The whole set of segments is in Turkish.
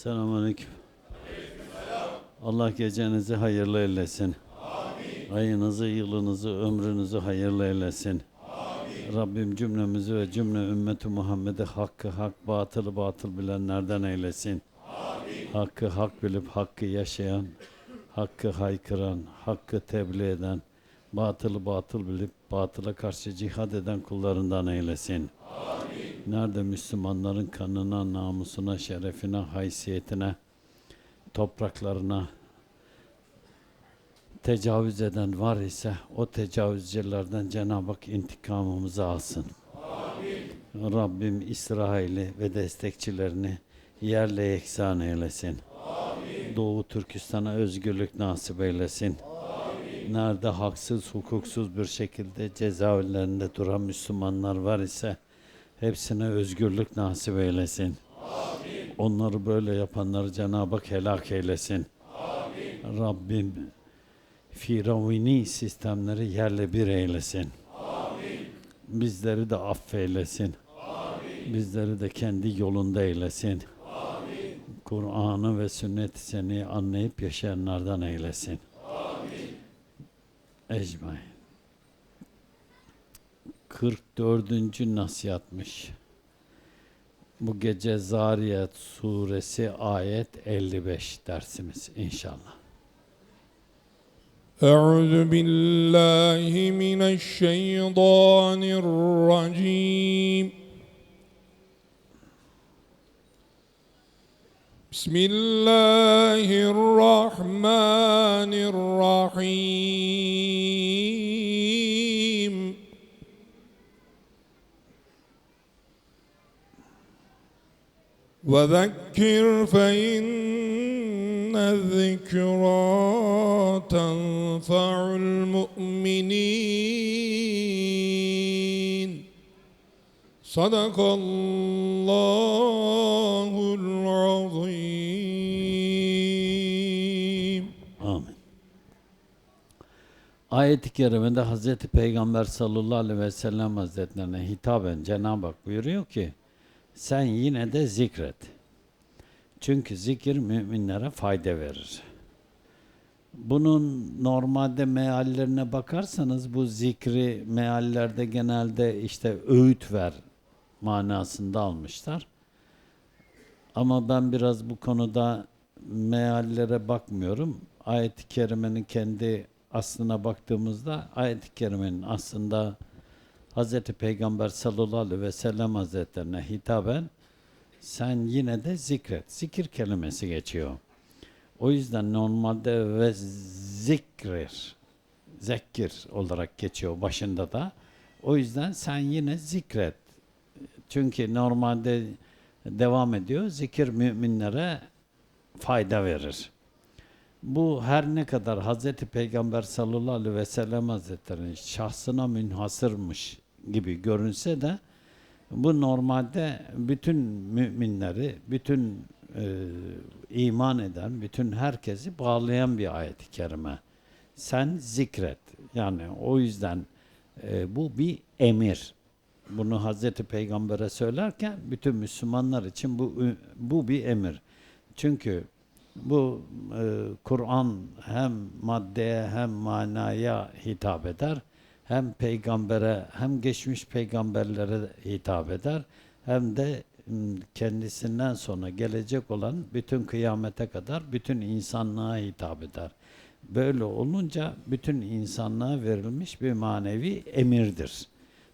Selamünaleyküm. Allah gecenizi hayırlı eylesin. Ayınızı, yılınızı, ömrünüzü hayırlı eylesin. Rabbim cümlemizi ve cümle ümmeti Muhammed'i hakkı hak, batılı batıl bilenlerden eylesin. Hakkı hak bilip hakkı yaşayan, hakkı haykıran, hakkı tebliğ eden, batılı batıl bilip batıla karşı cihad eden kullarından eylesin. Nerede Müslümanların kanına, namusuna, şerefine, haysiyetine, topraklarına tecavüz eden var ise o tecavüzcülerden Cenab-ı Hak intikamımızı alsın. Rabbim İsrail'i ve destekçilerini yerle yeksan eylesin. Doğu Türkistan'a özgürlük nasip eylesin. Nerede haksız, hukuksuz bir şekilde cezaevlerinde duran Müslümanlar var ise hepsine özgürlük nasip eylesin. Onları böyle yapanları Cenab-ı Hak helak eylesin. Rabbim Firavuni sistemleri yerle bir eylesin. Bizleri de affeylesin. Bizleri de kendi yolunda eylesin. Kur'an'ı ve sünnet seni anlayıp yaşayanlardan eylesin. Ecmain. 44. nasihatmış. Bu gece Zariyat suresi ayet 55 dersimiz inşallah. أعوذ بالله من الشيطان الرجيم بسم الله وذكر فإن الذكرى تنفع المؤمنين صدق الله العظيم Amin. Ayet-i kerimede Hazreti Peygamber sallallahu aleyhi ve sellem hazretlerine hitaben Cenab-ı Hak buyuruyor ki sen yine de zikret. Çünkü zikir müminlere fayda verir. Bunun normalde meallerine bakarsanız bu zikri meallerde genelde işte öğüt ver manasında almışlar. Ama ben biraz bu konuda meallere bakmıyorum. Ayet-i kerimenin kendi aslına baktığımızda ayet-i kerimenin aslında Hz. Peygamber sallallahu aleyhi ve sellem hazretlerine hitaben sen yine de zikret. Zikir kelimesi geçiyor. O yüzden normalde ve zikrir, zekkir olarak geçiyor başında da. O yüzden sen yine zikret. Çünkü normalde devam ediyor. Zikir müminlere fayda verir. Bu her ne kadar Hazreti Peygamber sallallahu aleyhi ve sellem hazretlerinin şahsına münhasırmış gibi görünse de bu normalde bütün müminleri, bütün e, iman eden, bütün herkesi bağlayan bir ayet-i kerime. Sen zikret. Yani o yüzden e, bu bir emir. Bunu Hazreti Peygamber'e söylerken bütün Müslümanlar için bu bu bir emir. Çünkü bu e, Kur'an hem maddeye hem manaya hitap eder. Hem peygambere hem geçmiş peygamberlere hitap eder. Hem de kendisinden sonra gelecek olan bütün kıyamete kadar bütün insanlığa hitap eder. Böyle olunca bütün insanlığa verilmiş bir manevi emirdir.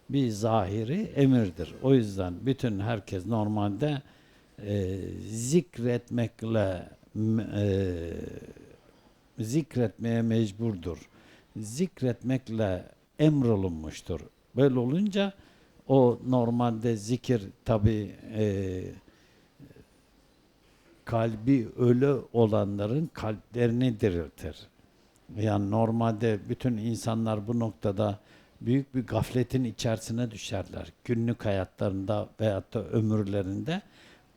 Bir zahiri emirdir. O yüzden bütün herkes normalde e, zikretmekle e, zikretmeye mecburdur. Zikretmekle emrolunmuştur. Böyle olunca o normalde zikir tabi kalbi ölü olanların kalplerini diriltir. Yani normalde bütün insanlar bu noktada büyük bir gafletin içerisine düşerler. Günlük hayatlarında veyahut da ömürlerinde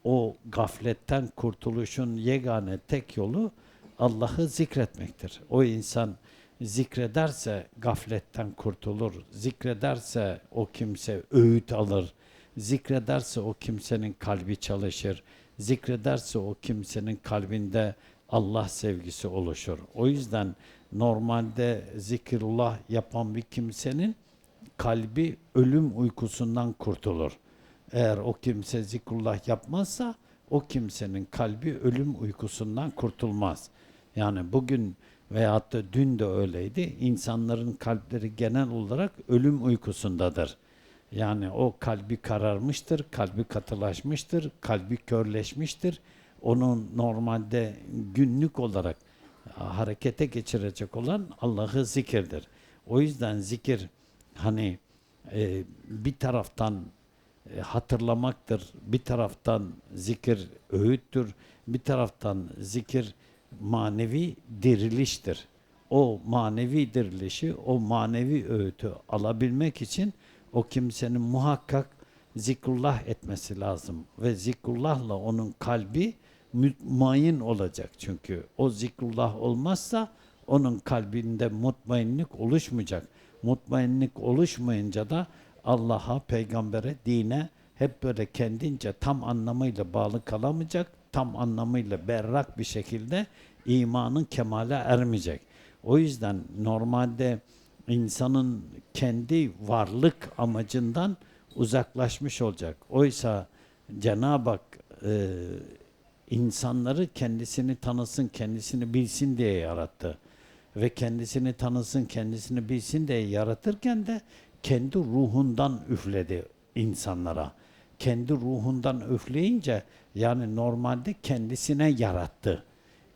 o gafletten kurtuluşun yegane tek yolu Allah'ı zikretmektir. O insan zikrederse gafletten kurtulur. Zikrederse o kimse öğüt alır. Zikrederse o kimsenin kalbi çalışır. zikrederse o kimsenin kalbinde Allah sevgisi oluşur. O yüzden normalde zikrullah yapan bir kimsenin kalbi ölüm uykusundan kurtulur. Eğer o kimse zikrullah yapmazsa o kimsenin kalbi ölüm uykusundan kurtulmaz. Yani bugün veyahut da dün de öyleydi. İnsanların kalpleri genel olarak ölüm uykusundadır. Yani o kalbi kararmıştır, kalbi katılaşmıştır, kalbi körleşmiştir. Onun normalde günlük olarak harekete geçirecek olan Allah'ı zikirdir. O yüzden zikir hani e, bir taraftan hatırlamaktır, bir taraftan zikir öğüttür, bir taraftan zikir manevi diriliştir. O manevi dirilişi, o manevi öğütü alabilmek için o kimsenin muhakkak zikrullah etmesi lazım ve zikrullahla onun kalbi mutmain olacak çünkü o zikrullah olmazsa onun kalbinde mutmainlik oluşmayacak. Mutmainlik oluşmayınca da Allah'a, peygambere, dine hep böyle kendince tam anlamıyla bağlı kalamayacak, tam anlamıyla berrak bir şekilde imanın kemale ermeyecek. O yüzden normalde insanın kendi varlık amacından uzaklaşmış olacak. Oysa Cenab-ı Hak e, insanları kendisini tanısın, kendisini bilsin diye yarattı. Ve kendisini tanısın, kendisini bilsin diye yaratırken de kendi ruhundan üfledi insanlara. Kendi ruhundan üfleyince yani normalde kendisine yarattı.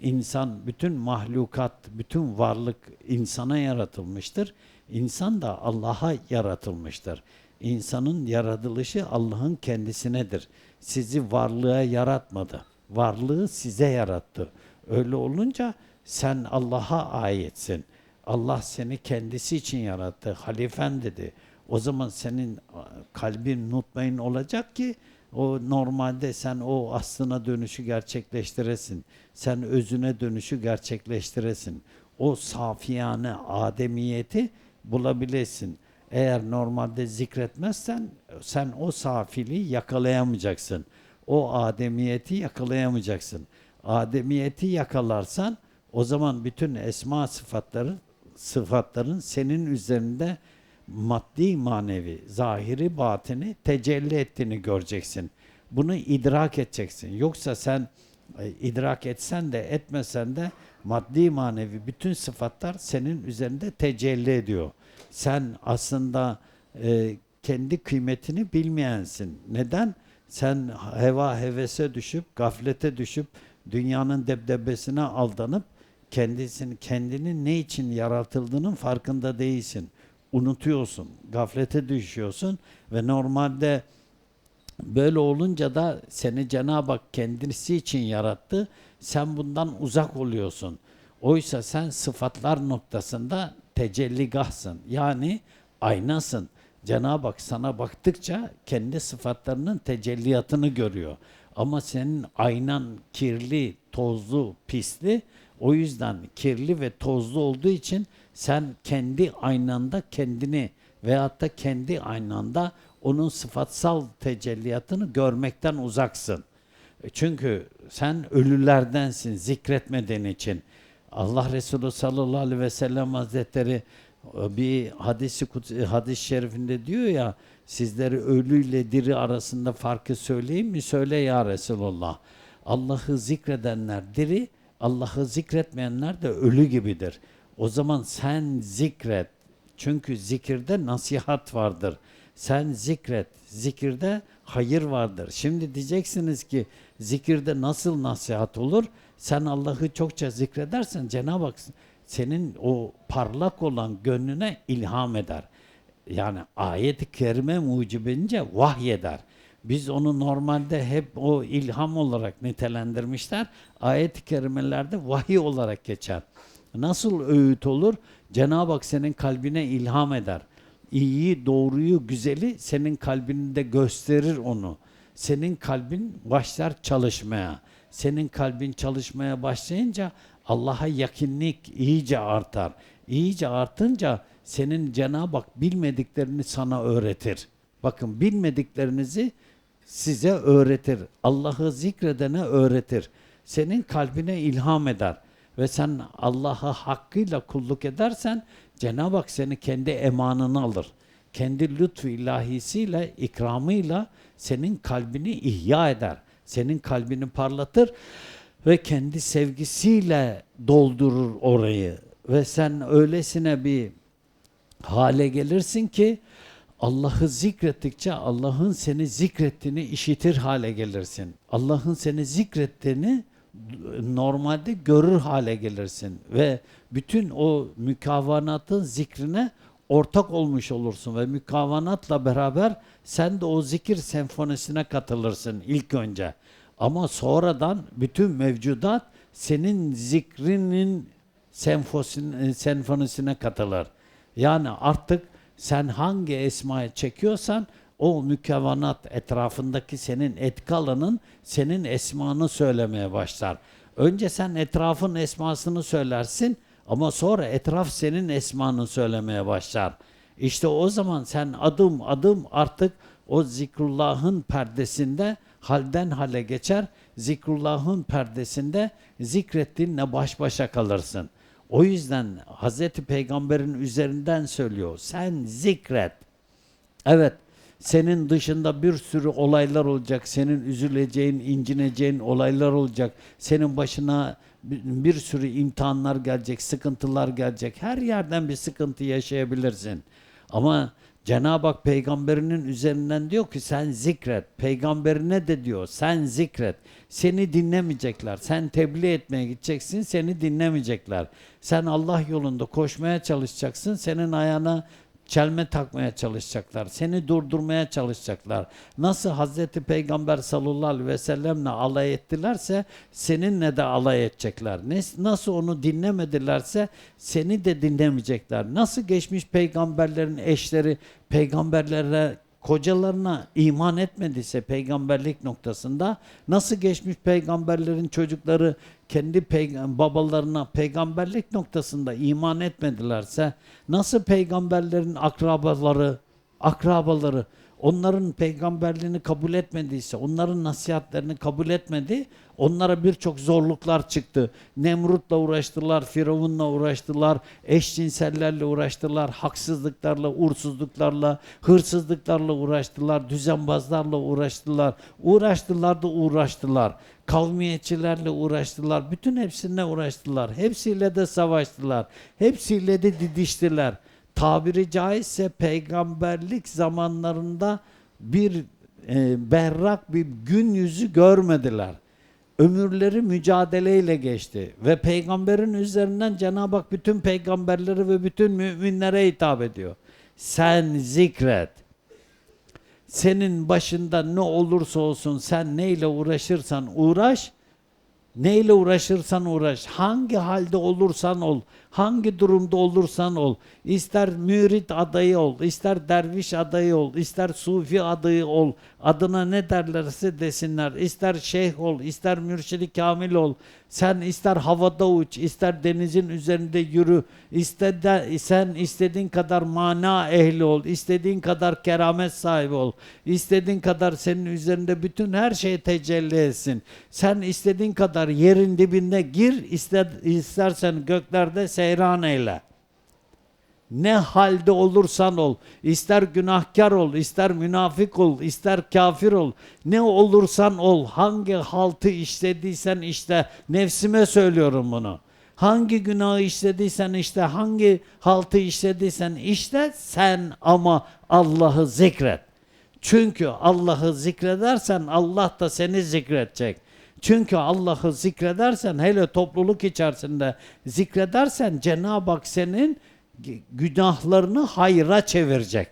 İnsan, bütün mahlukat, bütün varlık insana yaratılmıştır. İnsan da Allah'a yaratılmıştır. İnsanın yaratılışı Allah'ın kendisinedir. Sizi varlığa yaratmadı. Varlığı size yarattı. Öyle olunca sen Allah'a aitsin. Allah seni kendisi için yarattı. Halifen dedi. O zaman senin kalbin mutmain olacak ki o normalde sen o aslına dönüşü gerçekleştiresin. Sen özüne dönüşü gerçekleştiresin. O safiyane ademiyeti bulabilesin. Eğer normalde zikretmezsen sen o safiliği yakalayamayacaksın. O ademiyeti yakalayamayacaksın. Ademiyeti yakalarsan o zaman bütün esma sıfatları sıfatların senin üzerinde maddi manevi, zahiri batini tecelli ettiğini göreceksin. Bunu idrak edeceksin. Yoksa sen e, idrak etsen de etmesen de maddi manevi bütün sıfatlar senin üzerinde tecelli ediyor. Sen aslında e, kendi kıymetini bilmeyensin. Neden? Sen heva hevese düşüp, gaflete düşüp, dünyanın debdebesine aldanıp, kendisini, kendinin ne için yaratıldığının farkında değilsin. Unutuyorsun, gaflete düşüyorsun ve normalde böyle olunca da seni Cenab-ı Hak kendisi için yarattı. Sen bundan uzak oluyorsun. Oysa sen sıfatlar noktasında tecelligahsın. Yani aynasın. Cenab-ı Hak sana baktıkça kendi sıfatlarının tecelliyatını görüyor. Ama senin aynan kirli, tozlu, pisli. O yüzden kirli ve tozlu olduğu için sen kendi aynanda kendini veyahut da kendi aynanda onun sıfatsal tecelliyatını görmekten uzaksın. E Çünkü sen ölülerdensin zikretmediğin için. Allah Resulü sallallahu aleyhi ve sellem hazretleri e, bir hadisi kut- hadis şerifinde diyor ya sizleri ölüyle diri arasında farkı söyleyeyim mi? Söyle ya Resulullah. Allah'ı zikredenler diri, Allah'ı zikretmeyenler de ölü gibidir. O zaman sen zikret. Çünkü zikirde nasihat vardır. Sen zikret. Zikirde hayır vardır. Şimdi diyeceksiniz ki zikirde nasıl nasihat olur? Sen Allah'ı çokça zikredersen Cenab-ı Hak senin o parlak olan gönlüne ilham eder. Yani ayet-i kerime mucibince vahyeder. Biz onu normalde hep o ilham olarak nitelendirmişler. Ayet-i kerimelerde vahiy olarak geçer. Nasıl öğüt olur? Cenab-ı Hak senin kalbine ilham eder. İyiyi, doğruyu, güzeli senin kalbinde gösterir onu. Senin kalbin başlar çalışmaya. Senin kalbin çalışmaya başlayınca Allah'a yakınlık iyice artar. İyice artınca senin Cenab-ı Hak bilmediklerini sana öğretir. Bakın bilmediklerinizi size öğretir. Allah'ı zikredene öğretir. Senin kalbine ilham eder. Ve sen Allah'a hakkıyla kulluk edersen Cenab-ı Hak seni kendi emanına alır. Kendi lütfu ilahisiyle, ikramıyla senin kalbini ihya eder. Senin kalbini parlatır ve kendi sevgisiyle doldurur orayı. Ve sen öylesine bir hale gelirsin ki Allah'ı zikrettikçe Allah'ın seni zikrettiğini işitir hale gelirsin. Allah'ın seni zikrettiğini normalde görür hale gelirsin ve bütün o mükavanatın zikrine ortak olmuş olursun ve mükavanatla beraber sen de o zikir senfonisine katılırsın ilk önce. Ama sonradan bütün mevcudat senin zikrinin senfonisine katılır. Yani artık sen hangi esmayı çekiyorsan o mükevanat etrafındaki senin etki alanın senin esmanı söylemeye başlar. Önce sen etrafın esmasını söylersin ama sonra etraf senin esmanı söylemeye başlar. İşte o zaman sen adım adım artık o zikrullahın perdesinde halden hale geçer. Zikrullahın perdesinde zikrettiğinle baş başa kalırsın. O yüzden Hazreti Peygamber'in üzerinden söylüyor. Sen zikret. Evet, senin dışında bir sürü olaylar olacak. Senin üzüleceğin, incineceğin olaylar olacak. Senin başına bir sürü imtihanlar gelecek, sıkıntılar gelecek. Her yerden bir sıkıntı yaşayabilirsin. Ama Cenab-ı Hak peygamberinin üzerinden diyor ki sen zikret. Peygamberine de diyor sen zikret. Seni dinlemeyecekler. Sen tebliğ etmeye gideceksin seni dinlemeyecekler. Sen Allah yolunda koşmaya çalışacaksın. Senin ayağına çelme takmaya çalışacaklar. Seni durdurmaya çalışacaklar. Nasıl Hazreti Peygamber sallallahu aleyhi ve sellemle alay ettilerse seninle de alay edecekler. Nasıl onu dinlemedilerse seni de dinlemeyecekler. Nasıl geçmiş peygamberlerin eşleri peygamberlere kocalarına iman etmediyse peygamberlik noktasında nasıl geçmiş peygamberlerin çocukları kendi peygam- babalarına peygamberlik noktasında iman etmedilerse nasıl peygamberlerin akrabaları akrabaları onların peygamberliğini kabul etmediyse, onların nasihatlerini kabul etmedi, onlara birçok zorluklar çıktı. Nemrut'la uğraştılar, Firavun'la uğraştılar, eşcinsellerle uğraştılar, haksızlıklarla, uğursuzluklarla, hırsızlıklarla uğraştılar, düzenbazlarla uğraştılar. Uğraştılar da uğraştılar. Kavmiyetçilerle uğraştılar. Bütün hepsine uğraştılar. Hepsiyle de savaştılar. Hepsiyle de didiştiler tabiri caizse peygamberlik zamanlarında bir e, berrak bir gün yüzü görmediler. Ömürleri mücadeleyle geçti ve peygamberin üzerinden Cenab-ı Hak bütün peygamberleri ve bütün müminlere hitap ediyor. Sen zikret. Senin başında ne olursa olsun sen neyle uğraşırsan uğraş, Neyle uğraşırsan uğraş, hangi halde olursan ol, hangi durumda olursan ol, ister mürit adayı ol, ister derviş adayı ol, ister sufi adayı ol, adına ne derlerse desinler, ister şeyh ol, ister mürşidi kamil ol, sen ister havada uç, ister denizin üzerinde yürü, ister de, sen istediğin kadar mana ehli ol, istediğin kadar keramet sahibi ol, istediğin kadar senin üzerinde bütün her şey tecelli etsin. Sen istediğin kadar yerin dibine gir, ister, istersen göklerde seyran eyle. Ne halde olursan ol, ister günahkar ol, ister münafık ol, ister kafir ol, ne olursan ol, hangi haltı işlediysen işte, nefsime söylüyorum bunu. Hangi günahı işlediysen işte, hangi haltı işlediysen işte, sen ama Allah'ı zikret. Çünkü Allah'ı zikredersen Allah da seni zikredecek. Çünkü Allah'ı zikredersen hele topluluk içerisinde zikredersen Cenab-ı Hak senin günahlarını hayra çevirecek.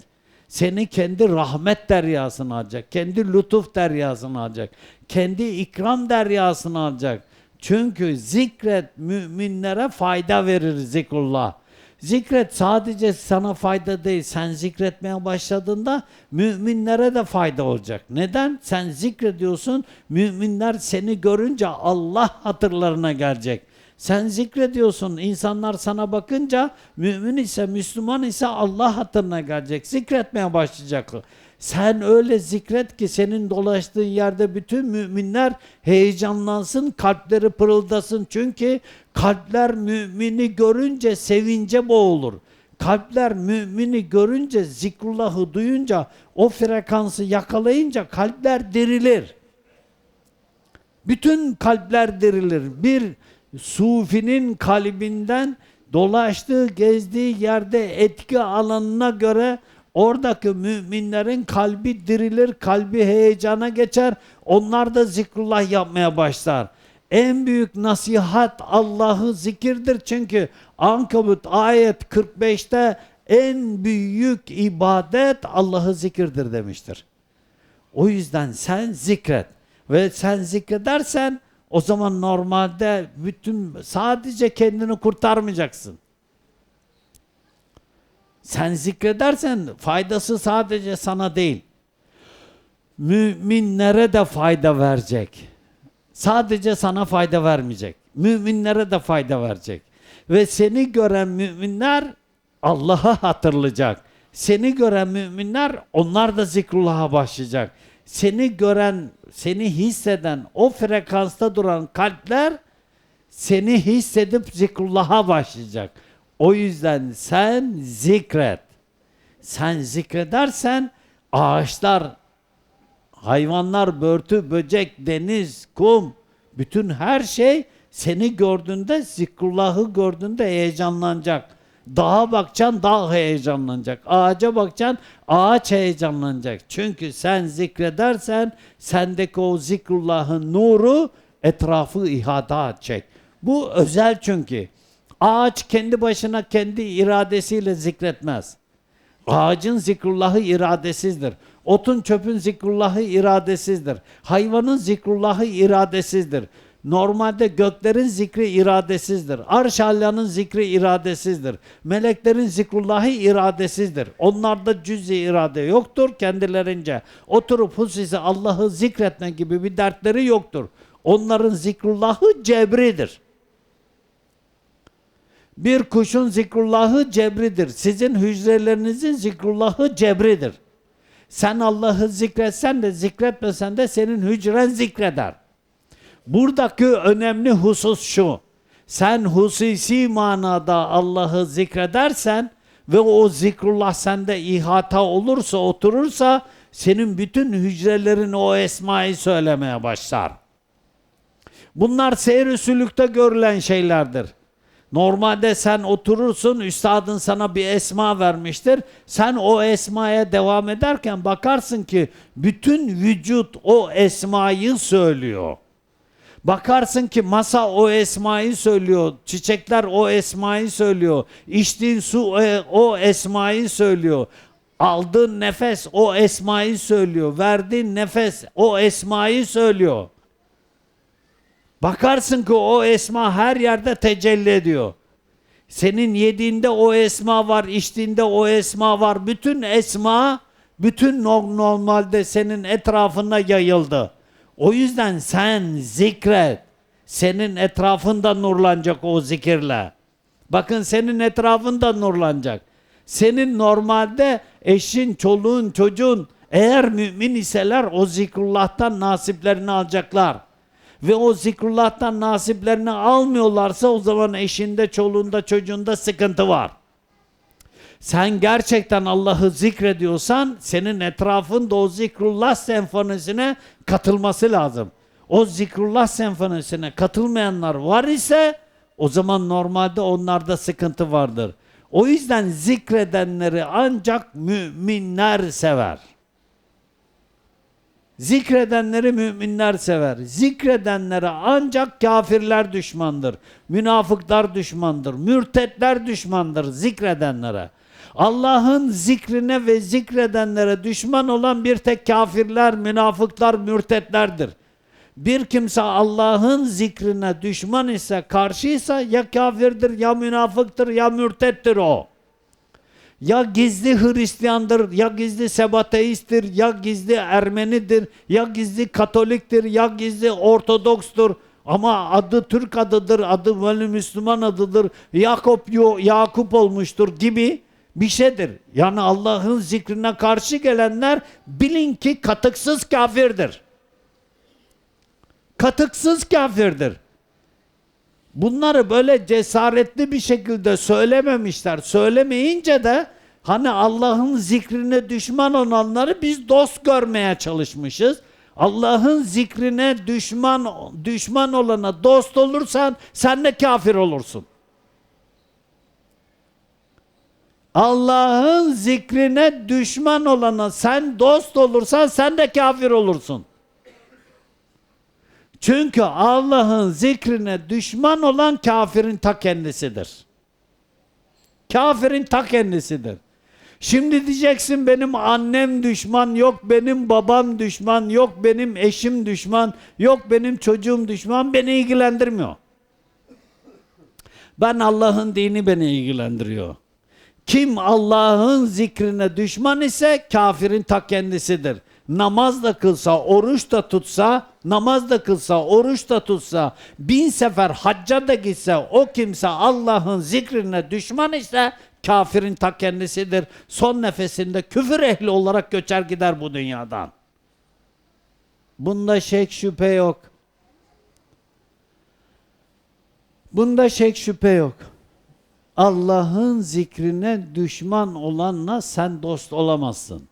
Seni kendi rahmet deryasına alacak. Kendi lütuf deryasına alacak. Kendi ikram deryasına alacak. Çünkü zikret müminlere fayda verir zikrullah. Zikret sadece sana fayda değil. Sen zikretmeye başladığında müminlere de fayda olacak. Neden? Sen zikrediyorsun. Müminler seni görünce Allah hatırlarına gelecek. Sen zikrediyorsun. insanlar sana bakınca mümin ise Müslüman ise Allah hatırına gelecek. Zikretmeye başlayacak. Sen öyle zikret ki senin dolaştığın yerde bütün müminler heyecanlansın, kalpleri pırıldasın. Çünkü kalpler mümini görünce sevince boğulur. Kalpler mümini görünce, zikrullahı duyunca, o frekansı yakalayınca kalpler dirilir. Bütün kalpler dirilir. Bir sufinin kalbinden dolaştığı, gezdiği yerde etki alanına göre oradaki müminlerin kalbi dirilir, kalbi heyecana geçer. Onlar da zikrullah yapmaya başlar. En büyük nasihat Allah'ı zikirdir çünkü Ankabut ayet 45'te en büyük ibadet Allah'ı zikirdir demiştir. O yüzden sen zikret ve sen zikredersen o zaman normalde bütün sadece kendini kurtarmayacaksın. Sen zikredersen faydası sadece sana değil. Müminlere de fayda verecek. Sadece sana fayda vermeyecek. Müminlere de fayda verecek. Ve seni gören müminler Allah'ı hatırlayacak. Seni gören müminler onlar da zikrullah'a başlayacak. Seni gören, seni hisseden, o frekansta duran kalpler seni hissedip zikrullah'a başlayacak. O yüzden sen zikret. Sen zikredersen ağaçlar, hayvanlar, börtü, böcek, deniz, kum, bütün her şey seni gördüğünde, zikrullahı gördüğünde heyecanlanacak. Dağa bakacaksın, dağ heyecanlanacak. Ağaca bakacaksın, ağaç heyecanlanacak. Çünkü sen zikredersen sendeki o zikrullahın nuru etrafı ihata edecek. Bu özel çünkü. Ağaç kendi başına kendi iradesiyle zikretmez. Ağacın zikrullahı iradesizdir. Otun çöpün zikrullahı iradesizdir. Hayvanın zikrullahı iradesizdir. Normalde göklerin zikri iradesizdir. Arş Allah'ın zikri iradesizdir. Meleklerin zikrullahı iradesizdir. Onlarda cüz-i irade yoktur kendilerince. Oturup hususi Allah'ı zikretme gibi bir dertleri yoktur. Onların zikrullahı cebridir. Bir kuşun zikrullahı cebridir. Sizin hücrelerinizin zikrullahı cebridir. Sen Allah'ı zikretsen de zikretmesen de senin hücren zikreder. Buradaki önemli husus şu. Sen hususi manada Allah'ı zikredersen ve o zikrullah sende ihata olursa, oturursa senin bütün hücrelerin o esmayı söylemeye başlar. Bunlar sülükte görülen şeylerdir. Normalde sen oturursun, üstadın sana bir esma vermiştir. Sen o esmaya devam ederken bakarsın ki bütün vücut o esmayı söylüyor. Bakarsın ki masa o esmayı söylüyor, çiçekler o esmayı söylüyor, içtiğin su e, o esmayı söylüyor. Aldığın nefes o esmayı söylüyor, verdiğin nefes o esmayı söylüyor. Bakarsın ki o esma her yerde tecelli ediyor. Senin yediğinde o esma var, içtiğinde o esma var. Bütün esma, bütün no- normalde senin etrafına yayıldı. O yüzden sen zikret. Senin etrafında nurlanacak o zikirle. Bakın senin etrafında nurlanacak. Senin normalde eşin, çoluğun, çocuğun eğer mümin iseler o zikrullah'tan nasiplerini alacaklar ve o zikrullah'tan nasiplerini almıyorlarsa o zaman eşinde, çoluğunda, çocuğunda sıkıntı var. Sen gerçekten Allah'ı zikrediyorsan senin etrafında o zikrullah senfonisine katılması lazım. O zikrullah senfonisine katılmayanlar var ise o zaman normalde onlarda sıkıntı vardır. O yüzden zikredenleri ancak müminler sever. Zikredenleri müminler sever. Zikredenlere ancak kafirler düşmandır. Münafıklar düşmandır. Mürtetler düşmandır zikredenlere. Allah'ın zikrine ve zikredenlere düşman olan bir tek kafirler, münafıklar, mürtetlerdir. Bir kimse Allah'ın zikrine düşman ise, karşıysa ya kafirdir, ya münafıktır, ya mürtettir o. Ya gizli Hristiyandır, ya gizli Sebateisttir, ya gizli Ermenidir, ya gizli Katoliktir, ya gizli Ortodokstur. Ama adı Türk adıdır, adı böyle Müslüman adıdır, Yakup, Yakup olmuştur gibi bir şeydir. Yani Allah'ın zikrine karşı gelenler bilin ki katıksız kafirdir. Katıksız kafirdir. Bunları böyle cesaretli bir şekilde söylememişler. Söylemeyince de hani Allah'ın zikrine düşman olanları biz dost görmeye çalışmışız. Allah'ın zikrine düşman düşman olana dost olursan sen de kafir olursun. Allah'ın zikrine düşman olana sen dost olursan sen de kafir olursun. Çünkü Allah'ın zikrine düşman olan kafirin ta kendisidir. Kafirin ta kendisidir. Şimdi diyeceksin benim annem düşman, yok benim babam düşman, yok benim eşim düşman, yok benim çocuğum düşman, beni ilgilendirmiyor. Ben Allah'ın dini beni ilgilendiriyor. Kim Allah'ın zikrine düşman ise kafirin ta kendisidir. Namaz da kılsa, oruç da tutsa, namaz da kılsa, oruç da tutsa, bin sefer hacca da gitse, o kimse Allah'ın zikrine düşman ise kafirin ta kendisidir. Son nefesinde küfür ehli olarak göçer gider bu dünyadan. Bunda şek şüphe yok. Bunda şek şüphe yok. Allah'ın zikrine düşman olanla sen dost olamazsın.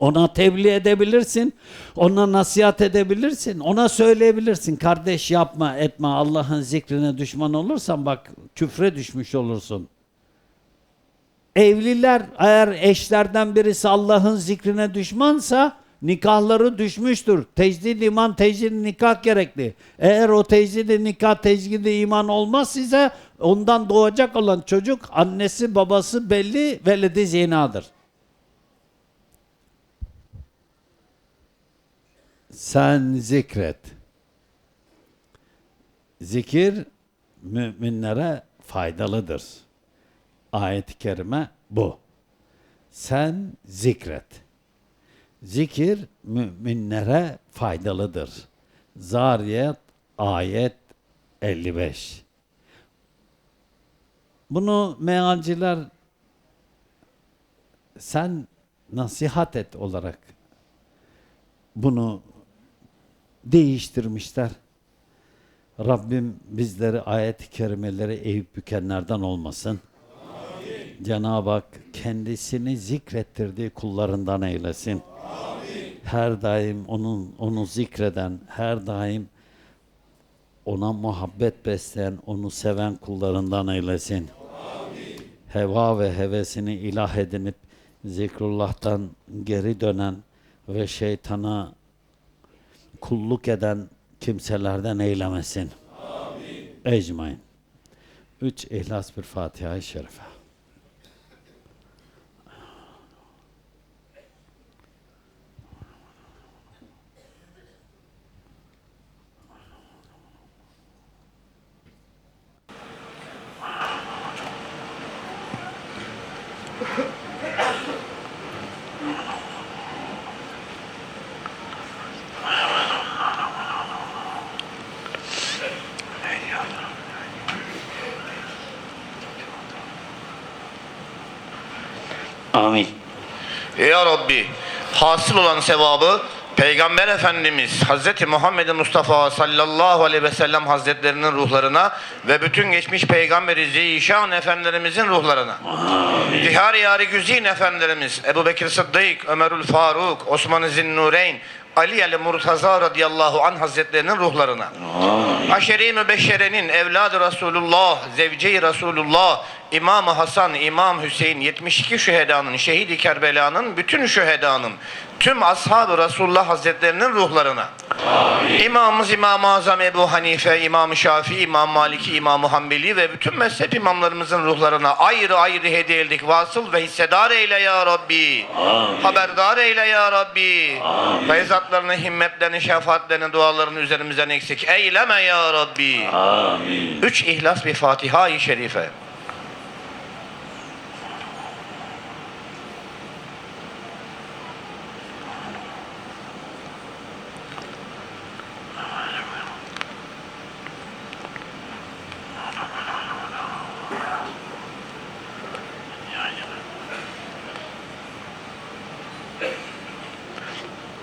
Ona tebliğ edebilirsin, ona nasihat edebilirsin, ona söyleyebilirsin. Kardeş yapma etme Allah'ın zikrine düşman olursan bak küfre düşmüş olursun. Evliler eğer eşlerden birisi Allah'ın zikrine düşmansa nikahları düşmüştür. Tecdid iman, tecdid nikah gerekli. Eğer o tecdid nikah, tecdid iman olmaz size ondan doğacak olan çocuk annesi babası belli veledi zinadır. Sen zikret. Zikir müminlere faydalıdır. Ayet-i kerime bu. Sen zikret. Zikir müminlere faydalıdır. Zariyat ayet 55. Bunu mealciler sen nasihat et olarak bunu değiştirmişler. Rabbim bizleri ayet-i kerimeleri eğip bükenlerden olmasın. Cenab-ı Hak kendisini zikrettirdiği kullarından eylesin. Her daim onun onu zikreden, her daim ona muhabbet besleyen, onu seven kullarından eylesin. Heva ve hevesini ilah edinip zikrullah'tan geri dönen ve şeytana kulluk eden kimselerden eylemesin. Ecmain. Üç İhlas bir Fatiha-i Şerife. Ya Rabbi hasıl olan sevabı Peygamber Efendimiz Hazreti Muhammed Mustafa sallallahu aleyhi ve sellem hazretlerinin ruhlarına ve bütün geçmiş peygamberi zişan efendilerimizin ruhlarına. Dihar yari güzin efendilerimiz Ebu Bekir Sıddık, Ömerül Faruk, Osman Zinnureyn, Ali el Murtaza radıyallahu an hazretlerinin ruhlarına. Aşeri mübeşşerenin evladı Resulullah, zevce-i Resulullah, İmam Hasan, İmam Hüseyin 72 şühedanın, şehidi Kerbela'nın, bütün şühedanın, tüm ashab-ı Resulullah Hazretlerinin ruhlarına. İmamımız İmam-ı Azam Ebu Hanife, İmam-ı Şafii, İmam Maliki, İmam-ı Hanbeli ve bütün mezhep imamlarımızın ruhlarına ayrı ayrı hediye edildik. Vasıl ve hissedar eyle ya Rabbi. Haberdar eyle ya Rabbi. Feyzatlarını, himmetlerini, şefaatlerini, dualarını üzerimizden eksik eyleme ya Rabbi. Amin. Üç ihlas bir Fatiha-i Şerife.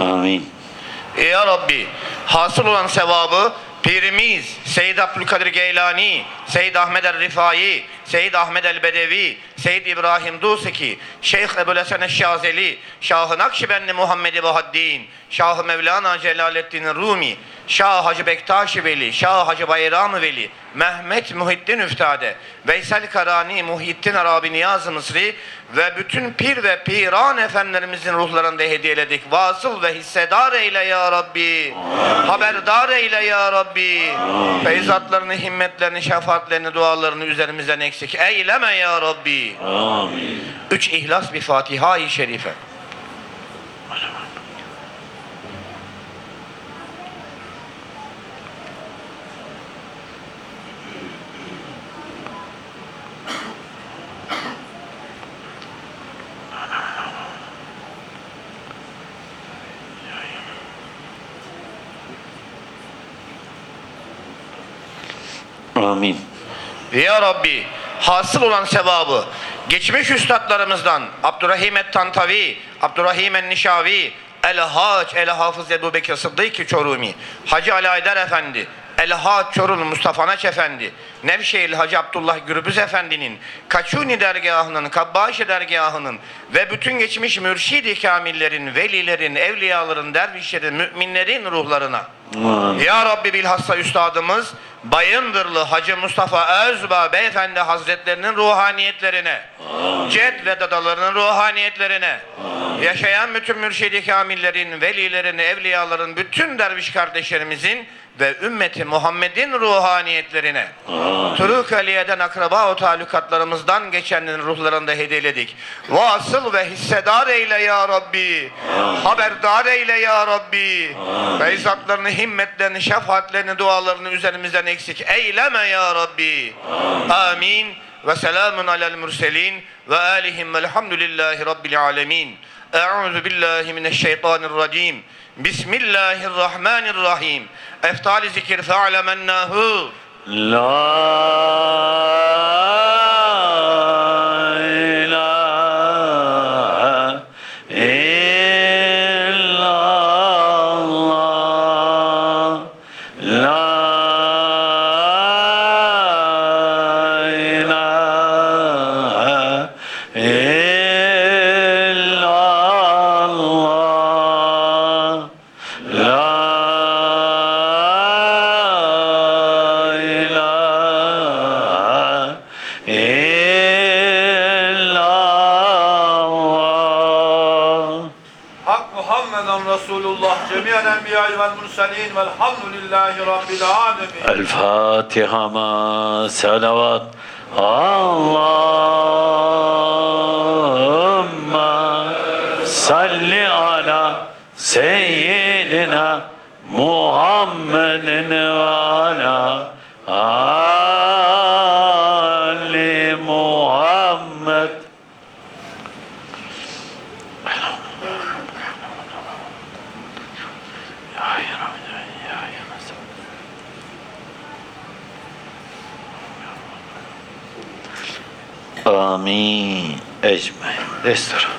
Amin. Ya Rabbi. Hasıl olan sevabı Pirimiz Seyyid Abdülkadir Geylani, Seyyid Ahmed el-Rifai, Seyyid Ahmed el-Bedevi, Seyyid İbrahim Duseki, Şeyh Ebu Hasan Şazeli, Şah-ı Nakşibendi Muhammed Bahaddin, Şah-ı Mevlana Celaleddin Rumi, Şah Hacı Bektaş Veli, Şah Hacı Bayram Veli, Mehmet Muhittin Üftade, Veysel Karani, Muhittin Arabi Niyaz Mısri ve bütün pir ve piran efendilerimizin ruhlarını da hediyeledik. Vasıl ve hissedar eyle ya Rabbi. Haberdar eyle ya Rabbi. Feyzatlarını, himmetlerini, şefaatlerini, dualarını üzerimizden eksik eyleme ya Rabbi. Amin. Üç ihlas bir Fatiha-i Şerife. Amin. Ya Rabbi hasıl olan sevabı geçmiş üstadlarımızdan Abdurrahim et-Tantavi, Abdurrahim el-Nişavi, El-Haç, El-Hafız Ebu Bekir Sıddık Çorumi, Hacı Ali Aydar Efendi, El-Haç Çorulu Mustafa Naç Efendi, Nevşehir Hacı Abdullah Gürbüz Efendi'nin, Kaçuni dergahının, Kabbaşi dergahının ve bütün geçmiş mürşid-i kamillerin, velilerin, evliyaların, dervişlerin, müminlerin ruhlarına. Amin. ya Rabbi bilhassa üstadımız Bayındırlı Hacı Mustafa Özba Beyefendi Hazretlerinin ruhaniyetlerine, ced ve dadalarının ruhaniyetlerine, yaşayan bütün mürşidi kamillerin, velilerin, evliyaların, bütün derviş kardeşlerimizin ve ümmeti Muhammed'in ruhaniyetlerine, Turuk Aliye'den akraba o talukatlarımızdan geçenlerin ruhlarını da hediyeledik. Vasıl ve hissedar eyle ya Rabbi. Haberdar eyle ya Rabbi. Feyzatlarını, himmetlerini, şefaatlerini, dualarını üzerimizden eksik eyleme ya Rabbi. Amin. Ve selamun alel murselin ve alihim velhamdülillahi rabbil alemin. Euzu billahi mineşşeytanirracim. Bismillahirrahmanirrahim. Eftali zikir fe'alemennahu. La الأنبياء والمرسلين والحمد لله رب العالمين. الفاتحة مع سلوات اللهم صل على سيدنا محمد Amém. Amin. Ejmai. Destro.